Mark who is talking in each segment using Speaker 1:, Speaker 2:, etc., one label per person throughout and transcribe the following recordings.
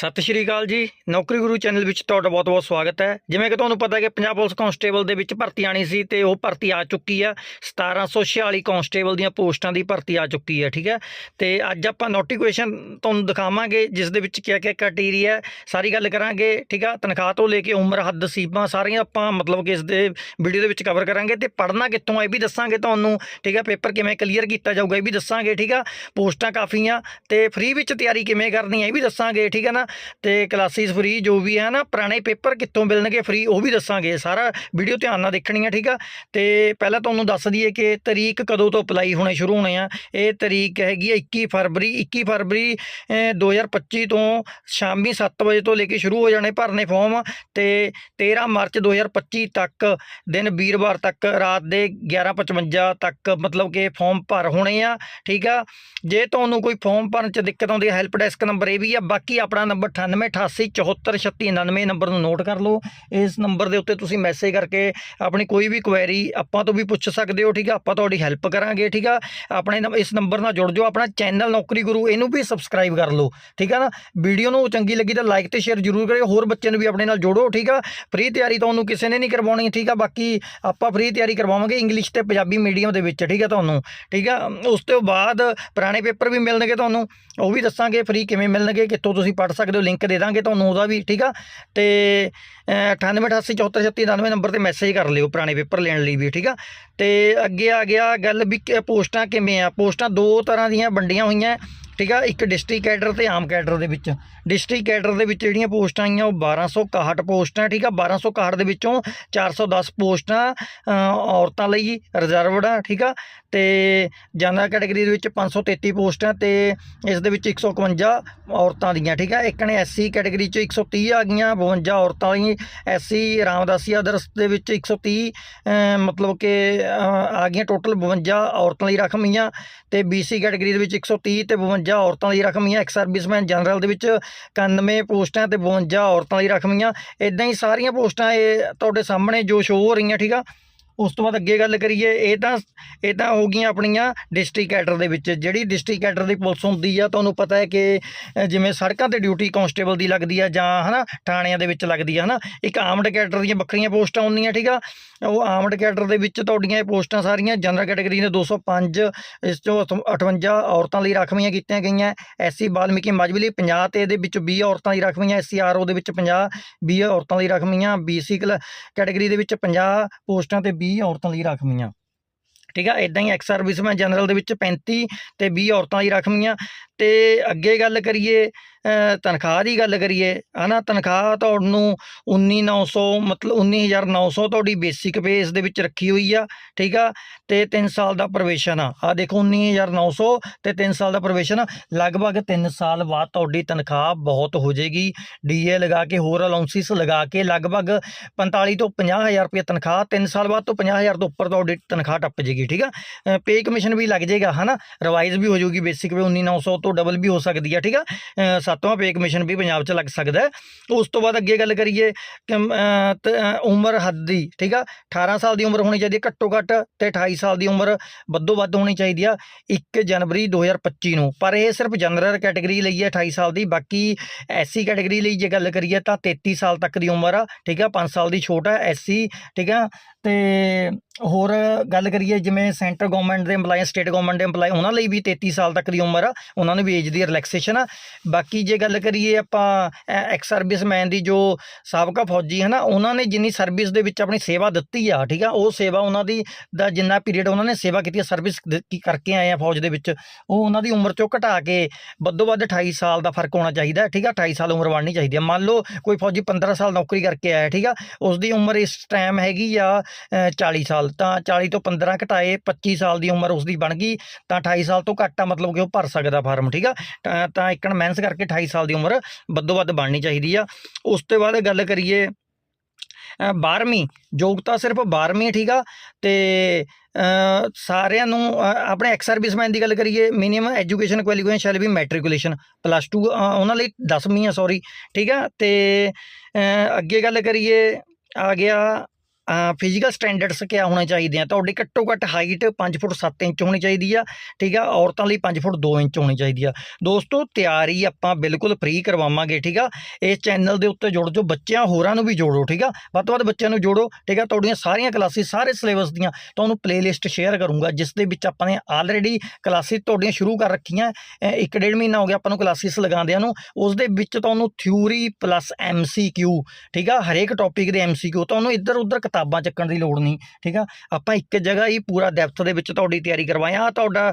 Speaker 1: ਸਤਿ ਸ਼੍ਰੀ ਅਕਾਲ ਜੀ। ਨੌਕਰੀ ਗੁਰੂ ਚੈਨਲ ਵਿੱਚ ਤੁਹਾਡਾ ਬਹੁਤ-ਬਹੁਤ ਸਵਾਗਤ ਹੈ। ਜਿਵੇਂ ਕਿ ਤੁਹਾਨੂੰ ਪਤਾ ਹੈ ਕਿ ਪੰਜਾਬ ਪੁਲਿਸ ਕਾਂਸਟੇਬਲ ਦੇ ਵਿੱਚ ਭਰਤੀ ਆਣੀ ਸੀ ਤੇ ਉਹ ਭਰਤੀ ਆ ਚੁੱਕੀ ਆ। 1746 ਕਾਂਸਟੇਬਲ ਦੀਆਂ ਪੋਸਟਾਂ ਦੀ ਭਰਤੀ ਆ ਚੁੱਕੀ ਹੈ, ਠੀਕ ਹੈ। ਤੇ ਅੱਜ ਆਪਾਂ ਨੋਟੀਫਿਕੇਸ਼ਨ ਤੁਹਾਨੂੰ ਦਿਖਾਵਾਂਗੇ, ਜਿਸ ਦੇ ਵਿੱਚ ਕਿਆ ਕਿਆ ਕ੍ਰਾਈਟੇਰੀਆ ਸਾਰੀ ਗੱਲ ਕਰਾਂਗੇ, ਠੀਕ ਆ। ਤਨਖਾਹ ਤੋਂ ਲੈ ਕੇ ਉਮਰ, ਹੱਦ, ਸੀਮਾਂ ਸਾਰੀਆਂ ਆਪਾਂ ਮਤਲਬ ਕਿ ਇਸ ਦੇ ਵੀਡੀਓ ਦੇ ਵਿੱਚ ਕਵਰ ਕਰਾਂਗੇ ਤੇ ਪੜ੍ਹਨਾ ਕਿੱਥੋਂ ਹੈ ਇਹ ਵੀ ਦੱਸਾਂਗੇ ਤੁਹਾਨੂੰ, ਠੀਕ ਆ। ਪੇਪਰ ਕਿਵੇਂ ਕਲੀਅਰ ਕੀਤਾ ਜਾਊਗਾ ਇਹ ਵੀ ਦੱਸਾਂਗੇ, ਠੀਕ ਆ। ਪੋਸਟਾਂ ਕਾਫੀਆਂ ਤੇ ਫ੍ਰੀ ਵਿੱਚ ਤਿਆਰੀ ਕਿਵੇਂ ਕਰਨੀ ਹੈ ਇਹ ਵੀ ਦੱਸਾਂਗੇ, ਠੀਕ ਹੈ ਨਾ। ਤੇ ਕਲਾਸਿਸ ਫ੍ਰੀ ਜੋ ਵੀ ਹੈ ਨਾ ਪੁਰਾਣੇ ਪੇਪਰ ਕਿੱਥੋਂ ਮਿਲਣਗੇ ਫ੍ਰੀ ਉਹ ਵੀ ਦੱਸਾਂਗੇ ਸਾਰਾ ਵੀਡੀਓ ਧਿਆਨ ਨਾਲ ਦੇਖਣੀ ਹੈ ਠੀਕ ਆ? ਤੇ ਪਹਿਲਾਂ ਤੁਹਾਨੂੰ ਦੱਸ ਦਈਏ ਕਿ ਤਰੀਕ ਕਦੋਂ ਤੋਂ ਅਪਲਾਈ ਹੋਣੇ ਸ਼ੁਰੂ ਹੋਣੇ ਆ? ਇਹ ਤਰੀਕ ਹੈਗੀ ਹੈ 21 ਫਰਵਰੀ 21 ਫਰਵਰੀ ਅਹ, 2025 ਤੋਂ ਸ਼ਾਮੀ 7 ਵਜੇ ਤੋਂ ਲੈ ਕੇ ਸ਼ੁਰੂ ਹੋ ਜਾਣੇ ਭਰਨੇ ਫਾਰਮ ਤੇ 13 ਮਾਰਚ 2025 ਤੱਕ ਦਿਨ ਵੀਰਵਾਰ ਤੱਕ ਰਾਤ ਦੇ 11:55 ਤੱਕ ਮਤਲਬ ਕਿ ਫਾਰਮ ਭਰ ਹੋਣੇ ਆ ਠੀਕ ਆ? ਜੇ ਤੁਹਾਨੂੰ ਕੋਈ ਫਾਰਮ ਭਰਨ ਚ ਦਿੱਕਤ ਆਉਂਦੀ ਹੈ ਹੈਲਪ ਡੈਸਕ ਨੰਬਰ ਇਹ ਵੀ ਆ ਬਾਕੀ ਆਪਣਾ ਨੰਬਰ 9888743699 ਨੰਬਰ ਨੂੰ ਨੋਟ ਕਰ ਲਓ। ਇਸ ਨੰਬਰ ਦੇ ਉੱਤੇ ਤੁਸੀਂ ਮੈਸੇਜ ਕਰਕੇ ਆਪਣੀ ਕੋਈ ਵੀ ਕੁਐਰੀ ਆਪਾਂ ਤੋਂ ਵੀ ਪੁੱਛ ਸਕਦੇ ਹੋ, ਠੀਕ ਆ? ਆਪਾਂ ਤੁਹਾਡੀ ਹੈਲਪ ਕਰਾਂਗੇ, ਠੀਕ ਆ? ਆਪਣੇ ਇਸ ਨੰਬਰ ਨਾਲ ਜੁੜ ਜਾਓ, ਆਪਣਾ ਚੈਨਲ ਨੌਕਰੀ ਗੁਰੂ, ਇਹਨੂੰ ਵੀ ਸਬਸਕ੍ਰਾਈਬ ਕਰ ਲਓ, ਠੀਕ ਆ ਨਾ? ਵੀਡੀਓ ਨੂੰ ਚੰਗੀ ਲੱਗੀ ਤਾਂ ਲਾਈਕ ਤੇ ਸ਼ੇਅਰ ਜ਼ਰੂਰ ਕਰਿਓ, ਹੋਰ ਬੱਚਿਆਂ ਨੂੰ ਵੀ ਆਪਣੇ ਨਾਲ ਜੋੜੋ, ਠੀਕ ਆ? ਫ੍ਰੀ ਤਿਆਰੀ ਤੁਹਾਨੂੰ ਕਿਸੇ ਨੇ ਨਹੀਂ ਕਰਵਾਉਣੀ, ਠੀਕ ਆ? ਬਾਕੀ ਆਪਾਂ ਫ੍ਰੀ ਤਿਆਰੀ ਕਰਵਾਵਾਂਗੇ ਇੰਗਲਿਸ਼ ਤੇ ਪੰਜਾਬੀ ਮੀਡੀਅਮ ਦੇ ਵਿੱਚ, ਠੀਕ ਆ ਤੁਹਾਨੂੰ, ਠੀਕ ਆ? ਉਸ ਤੋਂ ਬਾਅਦ ਪੁਰਾਣੇ ਪੇਪਰ ਵੀ ਮਿਲਣਗੇ ਤੁਹਾਨੂੰ, ਉਹ ਵੀ ਦੱਸਾਂਗੇ ਫ੍ਰੀ ਕਿਵੇਂ ਮਿਲਣਗੇ, ਕਿੱਥੋਂ ਤੁਸੀਂ ਪੜ੍ਹ ਸਕਦੇ ਹੋ ਲਿੰਕ ਦੇ ਦਾਂਗੇ ਤੁਹਾਨੂੰ ਉਹਦਾ ਵੀ ਠੀਕ ਆ? ਤੇ ਅਹ, 9888743699 ਨੰਬਰ ਤੇ ਮੈਸੇਜ ਕਰ ਲਿਓ ਪੁਰਾਣੇ ਪੇਪਰ ਲੈਣ ਲਈ ਵੀ ਠੀਕ ਆ? ਤੇ ਅੱਗੇ ਆ ਗਿਆ ਗੱਲ ਵੀ ਪੋਸਟਾਂ ਕਿਵੇਂ ਆ? ਪੋਸਟਾਂ ਦੋ ਤਰ੍ਹਾਂ ਦੀਆਂ ਵੰਡੀਆਂ ਹੋਈਆਂ। ਠੀਕ ਆ ਇੱਕ ਡਿਸਟ੍ਰਿਕਟ ਕੈਡਰ ਤੇ ਆਮ ਕੈਡਰ ਦੇ ਵਿੱਚ। ਡਿਸਟ੍ਰਿਕਟ ਕੈਡਰ ਦੇ ਵਿੱਚ ਜਿਹੜੀਆਂ ਪੋਸਟਾਂ ਆਈਆਂ ਉਹ 1261 ਪੋਸਟਾਂ ਠੀਕ ਆ 1261 ਦੇ ਵਿੱਚੋਂ 410 ਪੋਸਟਾਂ ਔਰਤਾਂ ਲਈ ਰਿਜ਼ਰਵਡ ਆ ਠੀਕ ਆ ਤੇ ਜਨਰਲ ਕੈਟਾਗਰੀ ਦੇ ਵਿੱਚ 533 ਪੋਸਟਾਂ ਤੇ ਇਸ ਦੇ ਵਿੱਚ 151 ਔਰਤਾਂ ਦੀਆਂ ਠੀਕ ਆ ਇੱਕ ਨੇ ਐਸਸੀ ਕੈਟਾਗਰੀ ਚ 130 ਆ ਗਈਆਂ 52 ਔਰਤਾਂ ਲਈ ਐਸਸੀ ਰਾਮਦਾਸੀ ਆਦਰਸ ਦੇ ਵਿੱਚ 130 ਅ, ਮਤਲਬ ਕਿ ਆ ਗਈਆਂ ਟੋਟਲ 52 ਔਰਤਾਂ ਲਈ ਰਕਮੀਆਂ ਤੇ ਬੀਸੀ ਕੈਟਾਗਰੀ ਦੇ ਵਿੱਚ 130 ਤੇ 52 ਔਰਤਾਂ ਲਈ ਰਖਮੀਆਂ ਐਕਸ ਸਰਵਿਸਮੈਨ ਜਨਰਲ ਦੇ ਵਿੱਚ 91 ਪੋਸਟਾਂ ਤੇ 52 ਔਰਤਾਂ ਲਈ ਰਖਮੀਆਂ ਇਦਾਂ ਹੀ ਸਾਰੀਆਂ ਪੋਸਟਾਂ ਇਹ ਤੁਹਾਡੇ ਸਾਹਮਣੇ ਜੋ ਸ਼ੋਅ ਹੋ ਰਹੀਆਂ, ਠੀਕ ਆ? ਉਸ ਤੋਂ ਬਾਅਦ ਅੱਗੇ ਗੱਲ ਕਰੀਏ, ਇਹ ਤਾਂ ਇਹ ਤਾਂ ਹੋ ਗਈਆਂ ਆਪਣੀਆਂ ਡਿਸਟ੍ਰਿਕਟ ਕੈਡਰ ਦੇ ਵਿੱਚ। ਜਿਹੜੀ ਡਿਸਟ੍ਰਿਕਟ ਕੈਡਰ ਦੀ ਪੁਲਿਸ ਹੁੰਦੀ ਆ, ਤੁਹਾਨੂੰ ਪਤਾ ਹੈ ਕਿ ਜਿਵੇਂ ਸੜਕਾਂ ਤੇ ਡਿਊਟੀ ਕਾਂਸਟੇਬਲ ਦੀ ਲੱਗਦੀ ਆ ਜਾਂ, ਹਨਾ, ਥਾਣਿਆਂ ਦੇ ਵਿੱਚ ਲੱਗਦੀ ਆ, ਹਨਾ, ਇੱਕ ਆਰਮਡ ਕੈਡਰ ਦੀਆਂ ਵੱਖਰੀਆਂ ਪੋਸਟਾਂ ਹੁੰਦੀਆਂ, ਠੀਕ ਆ? ਉਹ ਆਰਮਡ ਕੈਡਰ ਦੇ ਵਿੱਚ ਤੁਹਾਡੀਆਂ ਇਹ ਪੋਸਟਾਂ ਸਾਰੀਆਂ ਜਨਰਲ ਕੈਟਾਗਰੀ ਦੇ 205 ਇਸ ਚੋਂ 58 ਔਰਤਾਂ ਲਈ ਰਾਖਵੀਆਂ ਕੀਤੀਆਂ ਗਈਆਂ। ਐਸਸੀ ਬਾਲਮੀਕੀ ਮਾਜਵੀ ਲਈ 50 ਤੇ ਇਹਦੇ ਵਿੱਚ 20 ਔਰਤਾਂ ਲਈ ਰਾਖਵੀਆਂ ਐਸਸੀ ਆਰਓ ਦੇ ਵਿੱਚ 50 20 ਔਰਤਾਂ ਲਈ ਰਾਖਵੀਆਂ ਬੀਸੀ ਕੈਟਾਗਰੀ ਦੇ ਵਿੱਚ 50 ਪੋਸਟਾਂ ਤੇ 20 ਔਰਤਾਂ ਲਈ ਰਾਖਵੀਆਂ। ਠੀਕ ਆ ਇਦਾਂ ਹੀ ਐਕਸ ਸਰਵਿਸਮੈਨ ਜਨਰਲ ਦੇ ਵਿੱਚ 35 ਤੇ 20 ਔਰਤਾਂ ਲਈ ਰਾਖਵੀਆਂ। ਤੇ ਅੱਗੇ ਗੱਲ ਕਰੀਏ ਤਨਖਾਹ ਦੀ ਗੱਲ ਕਰੀਏ, ਹਨਾ? ਤਨਖਾਹ ਤੁਹਾਨੂੰ 19900 ਮਤਲਬ 19900 ਤੁਹਾਡੀ ਬੇਸਿਕ ਬੇਸ ਦੇ ਵਿੱਚ ਰੱਖੀ ਹੋਈ ਆ, ਠੀਕ ਆ? ਤੇ 3 ਸਾਲ ਦਾ ਪ੍ਰੋਬੇਸ਼ਨ ਆ। ਆ ਦੇਖੋ 19900 ਤੇ 3 ਸਾਲ ਦਾ ਪ੍ਰੋਬੇਸ਼ਨ ਲਗਭਗ 3 ਸਾਲ ਬਾਅਦ ਤੁਹਾਡੀ ਤਨਖਾਹ ਬਹੁਤ ਹੋ ਜਾਏਗੀ। ਡੀਏ ਲਗਾ ਕੇ, ਹੋਰ ਅਲਾਉਂਸਿਸ ਲਗਾ ਕੇ ਲਗਭਗ 45 ਤੋਂ 50000 ਰੁਪਏ ਤਨਖਾਹ 3 ਸਾਲ ਬਾਅਦ ਤੋਂ 50000 ਤੋਂ ਉੱਪਰ ਤੁਹਾਡੀ ਤਨਖਾਹ ਟੱਪ ਜਾਏਗੀ, ਠੀਕ ਆ? ਪੇ ਕਮਿਸ਼ਨ ਵੀ ਲੱਗ ਜਾਏਗਾ, ਹਨਾ? ਰਿਵਾਈਜ਼ ਵੀ ਹੋ ਜਾਊਗੀ ਬੇਸਿਕ ਪੇ 19900 ਤੋਂ ਡਬਲ ਵੀ ਹੋ ਸਕਦੀ ਹੈ ਠੀਕ ਆ? ਸੱਤਵਾਂ ਪੇ ਕਮਿਸ਼ਨ ਵੀ ਪੰਜਾਬ 'ਚ ਲੱਗ ਸਕਦਾ ਉਸ ਤੋਂ ਬਾਅਦ ਅੱਗੇ ਗੱਲ ਕਰੀਏ ਉਮਰ ਹੱਦ ਦੀ, ਠੀਕ ਆ? 18 ਸਾਲ ਦੀ ਉਮਰ ਹੋਣੀ ਚਾਹੀਦੀ ਹੈ ਘੱਟੋ ਘੱਟ ਤੇ 28 ਸਾਲ ਦੀ ਉਮਰ ਵੱਧੋ ਵੱਧ ਹੋਣੀ ਚਾਹੀਦੀ ਆ 1 ਜਨਵਰੀ 2025 ਨੂੰ। ਪਰ ਇਹ ਸਿਰਫ ਜਨਰਲ ਕੈਟਾਗਰੀ ਲਈ ਹੈ 28 ਸਾਲ ਦੀ, ਬਾਕੀ ਐਸਸੀ ਕੈਟਾਗਰੀ ਲਈ ਜੇ ਗੱਲ ਕਰੀਏ ਤਾਂ 33 ਸਾਲ ਤੱਕ ਦੀ ਉਮਰ ਆ, ਠੀਕ ਆ? 5 ਸਾਲ ਦੀ ਛੋਟ ਆ, ਐਸਸੀ, ਠੀਕ ਆ? ਤੇ ਹੋਰ ਗੱਲ ਕਰੀਏ, ਜਿਵੇਂ ਸੈਂਟਰ ਗਵਰਨਮੈਂਟ ਦੇ EMPLOYE ਸਟੇਟ ਗਵਰਨਮੈਂਟ ਦੇ EMPLOYE ਉਹਨਾਂ ਲਈ ਵੀ 33 ਸਾਲ ਤੱਕ ਦੀ ਉਮਰ ਆ, ਉਹਨਾਂ ਨੂੰ ਵੀ ਏਜ ਦੀ ਰਿਲੈਕਸੇਸ਼ਨ ਆ। ਬਾਕੀ ਜੇ ਗੱਲ ਕਰੀਏ ਆਪਾਂ ਐਕਸ ਸਰਵਿਸਮੈਨ ਦੀ ਜੋ ਸਾਬਕਾ ਫੌਜੀ ਹੈ ਨਾ ਉਹਨਾਂ ਨੇ ਜਿੰਨੀ ਸਰਵਿਸ ਦੇ ਵਿੱਚ ਆਪਣੀ ਸੇਵਾ ਦਿੱਤੀ ਆ, ਠੀਕ ਆ, ਉਹ ਸੇਵਾ ਉਹਨਾਂ ਦੀ, ਦਾ ਜਿੰਨਾ ਪੀਰੀਅਡ ਉਹਨਾਂ ਨੇ ਸੇਵਾ ਕੀਤੀ ਆ ਸਰਵਿਸ ਕਰਕੇ ਆਏ ਆ ਫੌਜ ਦੇ ਵਿੱਚ, ਉਹ ਉਹਨਾਂ ਦੀ ਉਮਰ ਚੋਂ ਘਟਾ ਕੇ ਵੱਧੋ ਵੱਧ 28 ਸਾਲ ਦਾ ਫ਼ਰਕ ਹੋਣਾ ਚਾਹੀਦਾ, ਠੀਕ ਆ 28 ਸਾਲ ਉਮਰ ਬਣਨੀ ਚਾਹੀਦੀ ਹੈ ਮੰਨ ਲਓ, ਕੋਈ ਫੌਜੀ 15 ਸਾਲ ਨੌਕਰੀ ਕਰਕੇ ਆਇਆ, ਠੀਕ ਆ ਉਸ ਦੀ ਉਮਰ ਇਸ ਟਾਈਮ ਹੈਗੀ ਆ 40 ਸਾਲ। ਤਾਂ 40 ਤੋਂ 15 ਘਟਾਏ 25 ਸਾਲ ਦੀ ਉਮਰ ਉਸ ਦੀ ਬਣ ਗਈ, ਤਾਂ 28 ਸਾਲ ਤੋਂ ਘੱਟ ਆ, ਮਤਲਬ ਕਿ ਉਹ ਭਰ ਸਕਦਾ ਫਾਰਮ, ਠੀਕ ਆ? ਤਾਂ- ਤਾਂ ਇੱਕਣ ਮੈਨਸ ਕਰਕੇ 28 ਸਾਲ ਦੀ ਉਮਰ ਵੱਧੋ ਵੱਧ ਬਣਨੀ ਚਾਹੀਦੀ ਆ। ਉਸ ਤੋਂ ਬਾਅਦ ਗੱਲ ਕਰੀਏ 12ਵੀਂ ਯੋਗਤਾ ਸਿਰਫ 12ਵੀਂ ਠੀਕ ਆ? ਤੇ ਸਾਰਿਆਂ ਨੂੰ ਆਪਣੇ ਐਕਸ ਸਰਵਿਸਮੈਨ ਦੀ ਗੱਲ ਕਰੀਏ minimum education qualification shall be matriculation plus 2 ਉਹਨਾਂ ਲਈ 10ਵੀਂ ਆ ਸੌਰੀ ਠੀਕ ਆ? ਤੇ ਅੱਗੇ ਗੱਲ ਕਰੀਏ, ਆ ਗਿਆ ਫਿਜ਼ੀਕਲ ਸਟੈਂਡਰਡਸ ਕਿਆ ਹੋਣੇ ਚਾਹੀਦੇ ਆ? ਤੁਹਾਡੀ ਘੱਟੋ ਘੱਟ ਹਾਈਟ 5 ਫੁੱਟ 7 ਇੰਚ ਹੋਣੀ ਚਾਹੀਦੀ ਆ, ਠੀਕ ਆ? ਔਰਤਾਂ ਲਈ 5 ਫੁੱਟ 2 ਇੰਚ ਹੋਣੀ ਚਾਹੀਦੀ ਆ। ਦੋਸਤੋ, ਤਿਆਰੀ ਆਪਾਂ ਬਿਲਕੁਲ ਫ੍ਰੀ ਕਰਵਾਵਾਂਗੇ, ਠੀਕ ਆ? ਇਸ ਚੈਨਲ ਦੇ ਉੱਤੇ ਜੁੜ ਜੋ ਬੱਚਿਆਂ ਹੋਰਾਂ ਨੂੰ ਵੀ ਜੋੜੋ, ਠੀਕ ਆ? ਵੱਧ ਤੋਂ ਵੱਧ ਬੱਚਿਆਂ ਨੂੰ ਜੋੜੋ, ਠੀਕ ਆ? ਤੁਹਾਡੀਆਂ ਸਾਰੀਆਂ ਕਲਾਸਿਸ ਸਾਰੇ ਸਿਲੇਬਸ ਦੀਆਂ ਤੁਹਾਨੂੰ ਪਲੇਲਿਸਟ ਸ਼ੇਅਰ ਕਰੂੰਗਾ, ਜਿਸ ਦੇ ਵਿੱਚ ਆਪਾਂ ਨੇ ਆਲਰੇਡੀ ਕਲਾਸਿਸ ਤੁਹਾਡੀਆਂ ਸ਼ੁਰੂ ਕਰ ਰੱਖੀਆਂ। ਇੱਕ ਡੇਢ ਮਹੀਨਾ ਹੋ ਗਿਆ ਆਪਾਂ ਨੂੰ ਕਲਾਸਿਸ ਲਗਾਉਂਦਿਆਂ ਨੂੰ। ਉਸ ਦੇ ਵਿੱਚ ਤੁਹਾਨੂੰ ਥਿਊਰੀ ਪਲੱਸ ਐਮਸੀਕਿਊ ਠੀਕ ਆ? ਹਰੇਕ ਟੌਪਿਕ ਦੇ ਐਮਸੀਕਿਊ ਤੁਹਾਨੂੰ ਇੱਧਰ ਉੱਧਰ ਕਿਤਾਬਾਂ ਕਿਤਾਬਾਂ ਚੱਕਣ ਦੀ ਲੋੜ ਨਹੀਂ, ਠੀਕ ਆ? ਆਪਾਂ ਇੱਕ ਜਗ੍ਹਾ ਹੀ ਪੂਰਾ ਡੈਪਥ ਦੇ ਵਿੱਚ ਤੁਹਾਡੀ ਤਿਆਰੀ ਕਰਵਾਇਆ ਆਹ ਤੁਹਾਡਾ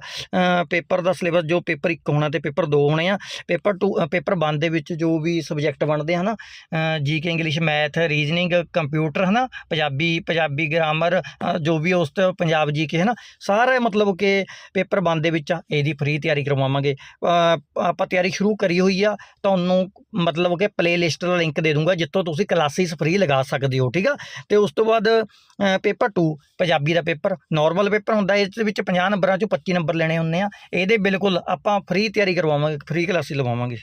Speaker 1: ਪੇਪਰ ਦਾ ਸਿਲੇਬਸ ਜੋ ਪੇਪਰ 1 ਹੋਣਾ ਤੇ ਪੇਪਰ 2 ਹੋਣੇ ਆ। ਪੇਪਰ 2 ਪੇਪਰ 1 ਦੇ ਵਿੱਚ ਜੋ ਵੀ ਸਬਜੈਕਟ ਬਣਦੇ ਹਨਾ GK English math reasoning computer ਹਨਾ, ਪੰਜਾਬੀ ਪੰਜਾਬੀ ਗ੍ਰਾਮਰ ਜੋ ਵੀ ਉਸ ਤੋਂ ਪੰਜਾਬ ਜੀਕੇ ਹਨਾ, ਸਾਰੇ ਮਤਲਬ ਕਿ ਪੇਪਰ 1 ਦੇ ਵਿੱਚ ਆ, ਇਹਦੀ ਫ੍ਰੀ ਤਿਆਰੀ ਕਰਵਾਵਾਂਗੇ। ਆਪਾਂ ਤਿਆਰੀ ਸ਼ੁਰੂ ਕਰੀ ਹੋਈ ਆ, ਤੁਹਾਨੂੰ ਮਤਲਬ ਕਿ ਪਲੇਲਿਸਟ ਦਾ ਲਿੰਕ ਦੇ ਦੂੰਗਾ, ਜਿੱਥੋਂ ਤੁਸੀਂ ਕਲਾਸਿਸ ਫ੍ਰੀ ਲਗਾ ਸਕਦੇ ਹੋ, ਠੀਕ ਆ? ਤੇ ਉਸ ਤੋਂ ਬਾਅਦ ਪੇਪਰ 2 ਪੰਜਾਬੀ ਦਾ ਪੇਪਰ ਨਾਰਮਲ ਪੇਪਰ ਹੁੰਦਾ, ਇਸ ਦੇ ਵਿੱਚ 50 ਨੰਬਰਾਂ ਚੋਂ 25 ਨੰਬਰ ਲੈਣੇ ਹੁੰਦੇ ਆ। ਇਹਦੇ ਬਿਲਕੁਲ ਆਪਾਂ ਫ੍ਰੀ ਤਿਆਰੀ ਕਰਵਾਵਾਂਗੇ ਫ੍ਰੀ ਕਲਾਸਿਸ ਲਵਾਵਾਂਗੇ।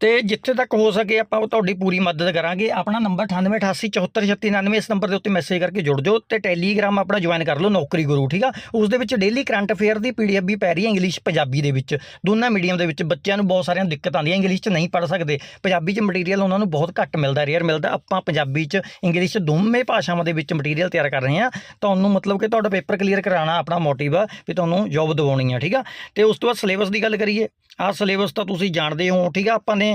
Speaker 1: ਤੇ ਜਿੱਥੇ ਤੱਕ ਹੋ ਸਕੇ ਆਪਾਂ ਉਹ ਤੁਹਾਡੀ ਪੂਰੀ ਮਦਦ ਕਰਾਂਗੇ। ਆਪਣਾ ਨੰਬਰ 9888743699 ਇਸ ਨੰਬਰ ਦੇ ਉੱਤੇ ਮੈਸੇਜ ਕਰਕੇ ਜੁੜ ਜਾਓ ਤੇ ਟੈਲੀਗ੍ਰਾਮ ਆਪਣਾ ਜੁਆਇਨ ਕਰ ਲਓ ਨੌਕਰੀ ਗੁਰੂ ਠੀਕ ਆ? ਉਸ ਦੇ ਵਿੱਚ ਡੇਲੀ ਕਰੰਟ ਅਫੇਅਰ ਦੀ ਪੀਡੀਐਫ ਵੀ ਪੈ ਰਹੀ ਹੈ ਇੰਗਲਿਸ਼ ਪੰਜਾਬੀ ਦੇ ਵਿੱਚ। ਦੋਨਾਂ ਮੀਡੀਅਮ ਦੇ ਵਿੱਚ ਬੱਚਿਆਂ ਨੂੰ ਬਹੁਤ ਸਾਰੀਆਂ ਦਿੱਕਤ ਆਉਂਦੀਆਂ ਇੰਗਲਿਸ਼ 'ਚ ਨਹੀਂ ਪੜ੍ਹ ਸਕਦੇ। ਪੰਜਾਬੀ 'ਚ ਮਟੀਰੀਅਲ ਉਹਨਾਂ ਨੂੰ ਬਹੁਤ ਘੱਟ ਮਿਲਦਾ ਰੇਅਰ ਮਿਲਦਾ। ਆਪਾਂ ਪੰਜਾਬੀ 'ਚ ਇੰਗਲਿਸ਼ 'ਚ ਦੋਵੇਂ ਭਾਸ਼ਾਵਾਂ ਦੇ ਵਿੱਚ ਮਟੀਰੀਅਲ ਤਿਆਰ ਕਰ ਰਹੇ ਹਾਂ। ਤੁਹਾਨੂੰ ਮਤਲਬ ਕਿ ਤੁਹਾਡਾ ਪੇਪਰ ਕਲੀਅਰ ਕਰਾਉਣਾ ਆਪਣਾ ਮੋਟਿਵ ਆ ਵੀ ਤੁਹਾਨੂੰ ਜੌਬ ਦਿਵਾਉਣੀ ਆ, ਠੀਕ ਆ? ਤੇ ਉਸ ਤੋਂ ਬਾਅਦ ਸਿਲੇਬਸ ਦੀ ਗੱਲ ਕਰੀਏ। ਆਹ ਸਿਲੇਬਸ ਤਾਂ ਤੁਸੀਂ ਜਾਣਦੇ ਹੋ, ਠੀਕ ਆ? ਆਪਾਂ ਨੇ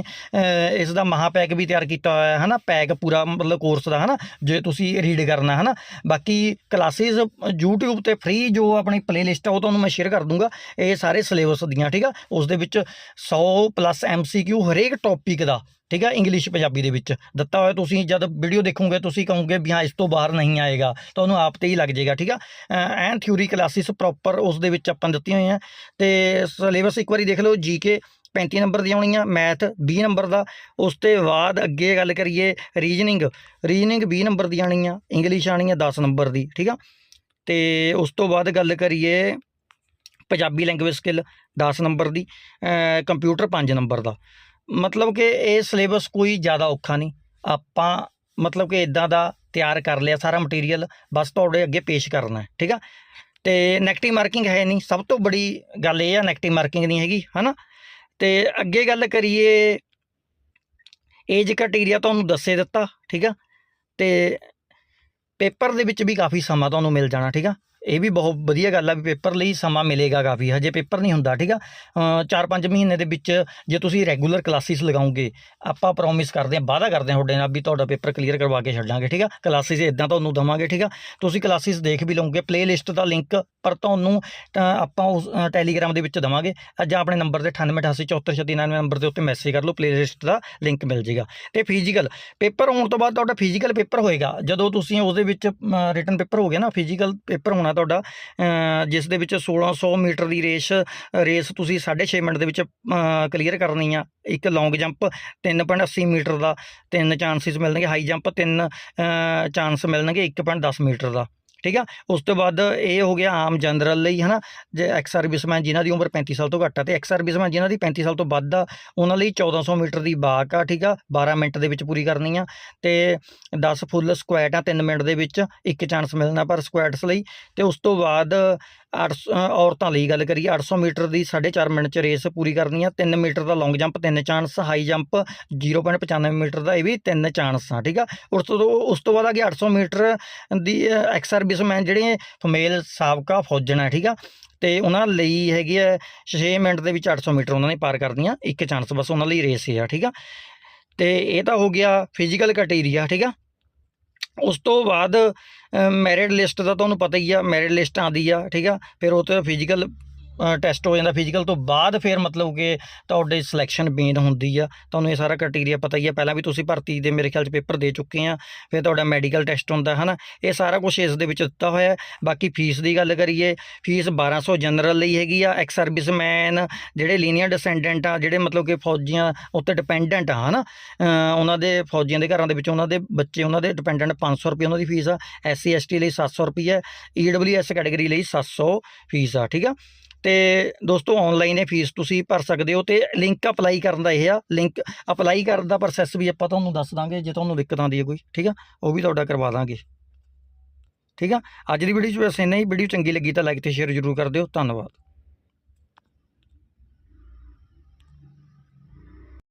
Speaker 1: ਇਸ ਦਾ ਮਹਾ ਪੈਕ ਵੀ ਤਿਆਰ ਕੀਤਾ ਹੋਇਆ ਹੈ, ਹਨਾ? ਪੈਕ ਪੂਰਾ ਮਤਲਬ ਕੋਰਸ ਦਾ, ਹਨਾ? ਜੇ ਤੁਸੀਂ ਰੀਡ ਕਰਨਾ, ਹਨਾ? ਬਾਕੀ ਕਲਾਸਿਸ YouTube ਤੇ ਫ੍ਰੀ ਜੋ ਆਪਣੀ ਪਲੇਲਿਸਟ ਆ, ਉਹ ਤੁਹਾਨੂੰ ਮੈਂ ਸ਼ੇਅਰ ਕਰ ਦੂੰਗਾ। ਇਹ ਸਾਰੇ ਸਿਲੇਬਸ ਦੀਆਂ, ਠੀਕ ਆ? ਉਸ ਦੇ ਵਿੱਚ 100 ਪਲੱਸ ਐਮਸੀਕਿਊ ਹਰੇਕ ਟੌਪਿਕ ਦਾ, ਠੀਕ ਹੈ ਇੰਗਲਿਸ਼ ਪੰਜਾਬੀ ਦੇ ਵਿੱਚ। ਦਿੱਤਾ ਹੋਇਆ ਤੁਸੀਂ ਜਦ ਵੀਡੀਓ ਦੇਖੋਗੇ, ਤੁਸੀਂ ਕਹੋਗੇ ਵੀ ਹਾਂ, ਇਸ ਤੋਂ ਬਾਹਰ ਨਹੀਂ ਆਏਗਾ, ਤਾਂ ਉਹਨੂੰ ਆਪ ਤੇ ਹੀ ਲੱਗ ਜਾਏਗਾ, ਠੀਕ ਆ? ਐਨ ਥਿਊਰੀ ਕਲਾਸਿਸ ਪ੍ਰੋਪਰ ਉਸ ਦੇ ਵਿੱਚ ਆਪਾਂ ਦਿੱਤੀਆਂ ਹੋਈਆਂ। ਤੇ ਸਿਲੇਬਸ ਇੱਕ ਵਾਰੀ ਦੇਖ ਲਓ ਜੀਕੇ 35 ਨੰਬਰ ਦੀ ਆਉਣੀ ਆ ਮੈਥ 20 ਨੰਬਰ ਦਾ। ਉਸ ਤੋਂ ਬਾਅਦ ਅੱਗੇ ਗੱਲ ਕਰੀਏ ਰੀਜਨਿੰਗ। ਰੀਜਨਿੰਗ 20 ਨੰਬਰ ਦੀ ਆਣੀ ਆ ਇੰਗਲਿਸ਼ ਆਣੀ ਆ 10 ਨੰਬਰ ਦੀ, ਠੀਕ ਆ? ਤੇ ਉਸ ਤੋਂ ਬਾਅਦ ਗੱਲ ਕਰੀਏ ਪੰਜਾਬੀ ਲੈਂਗੁਏਜ ਸਕਿੱਲ 10 ਨੰਬਰ ਦੀ ਕੰਪਿਊਟਰ 5 ਨੰਬਰ ਦਾ। ਮਤਲਬ ਕਿ ਇਹ ਸਿਲੇਬਸ ਕੋਈ ਜ਼ਿਆਦਾ ਔਖਾ ਨਹੀਂ। ਆਪਾਂ ਮਤਲਬ ਕਿ ਇਦਾਂ ਦਾ ਤਿਆਰ ਕਰ ਲਿਆ ਸਾਰਾ ਮਟੀਰੀਅਲ ਬਸ ਤੁਹਾਡੇ ਅੱਗੇ ਪੇਸ਼ ਕਰਨਾ ਹੈ, ਠੀਕ ਆ? ਤੇ ਨੈਗੇਟਿਵ ਮਾਰਕਿੰਗ ਹੈ ਨਹੀਂ। ਸਭ ਤੋਂ ਬੜੀ ਗੱਲ ਇਹ ਆ ਨੈਗੇਟਿਵ ਮਾਰਕਿੰਗ ਨਹੀਂ ਹੈਗੀ, ਹਨਾ? ਤੇ ਅੱਗੇ ਗੱਲ ਕਰੀਏ ਏਜ ਕ੍ਰਾਈਟੇਰੀਆ ਤੁਹਾਨੂੰ ਦੱਸੇ ਦਿੱਤਾ, ਠੀਕ ਆ? ਤੇ ਪੇਪਰ ਦੇ ਵਿੱਚ ਵੀ ਕਾਫੀ ਸਮਾਂ ਤੁਹਾਨੂੰ ਮਿਲ ਜਾਣਾ, ਠੀਕ ਆ? ਇਹ ਵੀ ਬਹੁਤ ਵਧੀਆ ਗੱਲ ਆ ਵੀ ਪੇਪਰ ਲਈ ਸਮਾਂ ਮਿਲੇਗਾ ਕਾਫੀ, ਹਜੇ ਪੇਪਰ ਨਹੀਂ ਹੁੰਦਾ, ਠੀਕ ਆ? 4-5 ਮਹੀਨੇ ਦੇ ਵਿੱਚ ਜੇ ਤੁਸੀਂ ਰੈਗੂਲਰ ਕਲਾਸਿਸ ਲਗਾਓਗੇ, ਆਪਾਂ ਪ੍ਰੋਮਿਸ ਕਰਦੇ ਹਾਂ, ਵਾਅਦਾ ਕਰਦੇ ਹਾਂ ਤੁਹਾਡੇ ਨਾਲ ਵੀ ਤੁਹਾਡਾ ਪੇਪਰ ਕਲੀਅਰ ਕਰਵਾ ਕੇ ਛੱਡਾਂਗੇ, ਠੀਕ ਆ? ਕਲਾਸਿਸ ਇਦਾਂ ਤੁਹਾਨੂੰ ਦਵਾਂਗੇ, ਠੀਕ ਆ? ਤੁਸੀਂ ਕਲਾਸਿਸ ਦੇਖ ਵੀ ਲਓਗੇ ਪਲੇਲਿਸਟ ਦਾ ਲਿੰਕ ਪਰ ਤੁਹਾਨੂੰ ਤਾਂ ਆਪਾਂ ਉਸ ਟੈਲੀਗ੍ਰਾਮ ਦੇ ਵਿੱਚ ਦਵਾਂਗੇ, ਅੱਜ ਆਪਣੇ ਨੰਬਰ ਤੇ 9888743699 ਨੰਬਰ ਦੇ ਉੱਤੇ ਮੈਸੇਜ ਕਰ ਲਓ ਪਲੇਲਿਸਟ ਦਾ ਲਿੰਕ ਮਿਲ ਜੇਗਾ। ਤੇ ਫਿਜ਼ੀਕਲ ਪੇਪਰ ਹੋਣ ਤੋਂ ਬਾਅਦ ਤੁਹਾਡਾ ਫਿਜ਼ੀਕਲ ਪੇਪਰ ਹੋਏਗਾ, ਜਦੋਂ ਤੁਸੀਂ ਉਹਦੇ ਵਿੱਚ ਰਿਟਨ ਪੇਪਰ ਹੋ ਗਿਆ ਨਾ ਫਿਜ਼ੀਕਲ ਪੇਪਰ ਹੋਣਾ ਤੁਹਾਡਾ। ਅ, ਜਿਸ ਦੇ ਵਿੱਚ 1600 ਮੀਟਰ ਦੀ ਰੇਸ ਰੇਸ ਤੁਸੀਂ 6.5 ਮਿੰਟ ਦੇ ਵਿੱਚ ਕਲੀਅਰ ਕਰਨੀ ਆ। ਇੱਕ ਲੌਂਗ ਜੰਪ 3.80 ਮੀਟਰ ਦਾ। ਤਿੰਨ ਚਾਂਸਿਸ ਮਿਲਣਗੇ ਹਾਈ ਜੰਪ ਤਿੰਨ ਚਾਂਸ ਮਿਲਣਗੇ 1.10 ਮੀਟਰ ਦਾ। ਠੀਕ ਆ? ਉਸ ਤੋਂ ਬਾਅਦ ਇਹ ਹੋ ਗਿਆ ਆਮ ਜਨਰਲ ਲਈ, ਹਨਾ? ਜੇ ਐਕਸ ਸਰਵਿਸਮੈਨ ਜਿਨ੍ਹਾਂ ਦੀ ਉਮਰ 35 ਸਾਲ ਤੋਂ ਘੱਟ ਆ, ਤੇ ਐਕਸ ਸਰਵਿਸਮੈਨ ਜਿਨ੍ਹਾਂ ਦੀ 35 ਸਾਲ ਤੋਂ ਵੱਧ ਆ, ਉਹਨਾਂ ਲਈ 1400 ਮੀਟਰ ਦੀ ਵਾਕ ਆ, ਠੀਕ ਆ? 12 ਮਿੰਟ ਦੇ ਵਿੱਚ ਪੂਰੀ ਕਰਨੀ ਆ, ਤੇ 10 ਫੁੱਲ ਸਕੁਐਟ ਆ 3 ਮਿੰਟ ਦੇ ਵਿੱਚ ਇੱਕ ਚਾਂਸ ਮਿਲਣਾ ਪਰ ਸਕੁਐਟਸ ਲਈ, ਤੇ ਉਸ ਤੋਂ ਬਾਅਦ 800 ਔਰਤਾਂ ਲਈ ਗੱਲ ਕਰੀਏ 800 ਮੀਟਰ ਦੀ 4.5 ਮਿੰਟ ਚ ਰੇਸ ਪੂਰੀ ਕਰਨੀ ਆ 3 ਮੀਟਰ ਦਾ long jump 3 chance high jump 0.95 metre ਦਾ ਇਹ ਵੀ 3 ਚਾਂਸ ਆ, ਠੀਕ ਆ? ਉਸ ਤੋਂ ਉਸ ਤੋਂ ਬਾਅਦ ਆ ਗਿਆ 800 ਮੀਟਰ ਦੀ ਐਕਸ ਸਰਵਿਸਮੈਨ ਜਿਹੜੇ ਫਮੇਲ ਸਾਬਕਾ ਫੌਜਣ ਆ, ਠੀਕ ਆ? ਤੇ ਉਹਨਾਂ ਲਈ ਹੈਗੀ ਆ 6 ਮਿੰਟ ਦੇ ਵਿੱਚ 800 ਮੀਟਰ ਉਹਨਾਂ ਨੇ ਪਾਰ ਕਰਦੀਆਂ ਇੱਕ ਚਾਂਸ ਬਸ ਉਹਨਾਂ ਲਈ ਰੇਸ ਆ, ਠੀਕ ਆ? ਤੇ ਇਹ ਤਾਂ ਹੋ ਗਿਆ ਫਿਜ਼ੀਕਲ ਕ੍ਰਾਈਟੇਰੀਆ ਠੀਕ ਆ? ਉਸ ਤੋਂ ਬਾਅਦ ਮੈਰਿਟ ਲਿਸਟ ਦਾ ਤੁਹਾਨੂੰ ਪਤਾ ਹੀ ਆ ਮੈਰਿਟ ਲਿਸਟ ਆਉਂਦੀ ਆ, ਠੀਕ ਆ? ਫਿਰ ਉਹ ਤੇ ਫਿਜ਼ੀਕਲ ਟੈਸਟ ਹੋ ਜਾਂਦਾ ਫਿਜ਼ੀਕਲ ਤੋਂ ਬਾਅਦ ਫਿਰ ਮਤਲਬ ਕਿ ਤੁਹਾਡੇ ਸਿਲੈਕਸ਼ਨ ਮੇਨ ਹੁੰਦੀ ਆ। ਤੁਹਾਨੂੰ ਇਹ ਸਾਰਾ ਕ੍ਰਾਈਟੇਰੀਆ ਪਤਾ ਹੀ ਆ। ਪਹਿਲਾਂ ਵੀ ਤੁਸੀਂ ਭਰਤੀ ਦੇ ਮੇਰੇ ਖਿਆਲ 'ਚ ਪੇਪਰ ਦੇ ਚੁੱਕੇ ਆ। ਫਿਰ ਤੁਹਾਡਾ ਮੈਡੀਕਲ ਟੈਸਟ ਹੁੰਦਾ ਹੈ ਨਾ ਇਹ ਸਾਰਾ ਕੁਝ ਇਸ ਦੇ ਵਿੱਚ ਦਿੱਤਾ ਹੋਇਆ ਬਾਕੀ ਫੀਸ ਦੀ ਗੱਲ ਕਰੀਏ ਫੀਸ 1200 ਜਨਰਲ ਲਈ ਹੈਗੀ ਆ ਐਕਸ ਸਰਵਿਸਮੈਨ ਜਿਹੜੇ ਲੀਨੀਅਰ ਡਿਸੈਂਡੈਂਟ ਆ ਜਿਹੜੇ ਮਤਲਬ ਕਿ ਫੌਜੀਆਂ ਉੱਤੇ ਡਿਪੈਂਡੈਂਟ ਆ ਹਨਾ? ਅ, ਉਹਨਾਂ ਦੇ ਫੌਜੀਆਂ ਦੇ ਘਰਾਂ ਦੇ ਵਿੱਚ ਉਹਨਾਂ ਦੇ ਬੱਚੇ ਉਹਨਾਂ ਦੇ ਡਿਪੈਂਡੈਂਟ 500 ਰੁਪਏ ਉਹਨਾਂ ਦੀ ਫੀਸ ਆ। ਐਸਸੀ ਐਸਟੀ ਲਈ 700 ਰੁਪਏ ਈਡਬਲਯੂਐਸ ਕੈਟਾਗਰੀ ਲਈ 700 ਫੀਸ ਆ ਠੀਕ ਆ? ਤੇ ਦੋਸਤੋ ਆਨਲਾਈਨ ਇਹ ਫੀਸ ਤੁਸੀਂ ਭਰ ਸਕਦੇ ਹੋ ਤੇ ਲਿੰਕ ਅਪਲਾਈ ਕਰਨ ਦਾ ਇਹ ਆ ਲਿੰਕ ਅਪਲਾਈ ਕਰਨ ਦਾ ਪ੍ਰੋਸੈਸ ਵੀ ਆਪਾਂ ਤੁਹਾਨੂੰ ਦੱਸ ਦਾਂਗੇ ਜੇ ਤੁਹਾਨੂੰ ਦਿੱਕਤ ਆਉਂਦੀ ਹੈ ਕੋਈ, ਠੀਕ ਆ? ਉਹ ਵੀ ਤੁਹਾਡਾ ਕਰਵਾ ਦਾਂਗੇ। ਠੀਕ ਆ? ਅੱਜ ਦੀ ਵੀਡੀਓ 'ਚ ਬਸ ਇੰਨਾ ਹੀ ਵੀਡੀਓ ਚੰਗੀ ਲੱਗੀ ਤਾਂ ਲਾਈਕ ਤੇ ਸ਼ੇਅਰ ਜ਼ਰੂਰ ਕਰ ਦਿਓ, ਧੰਨਵਾਦ।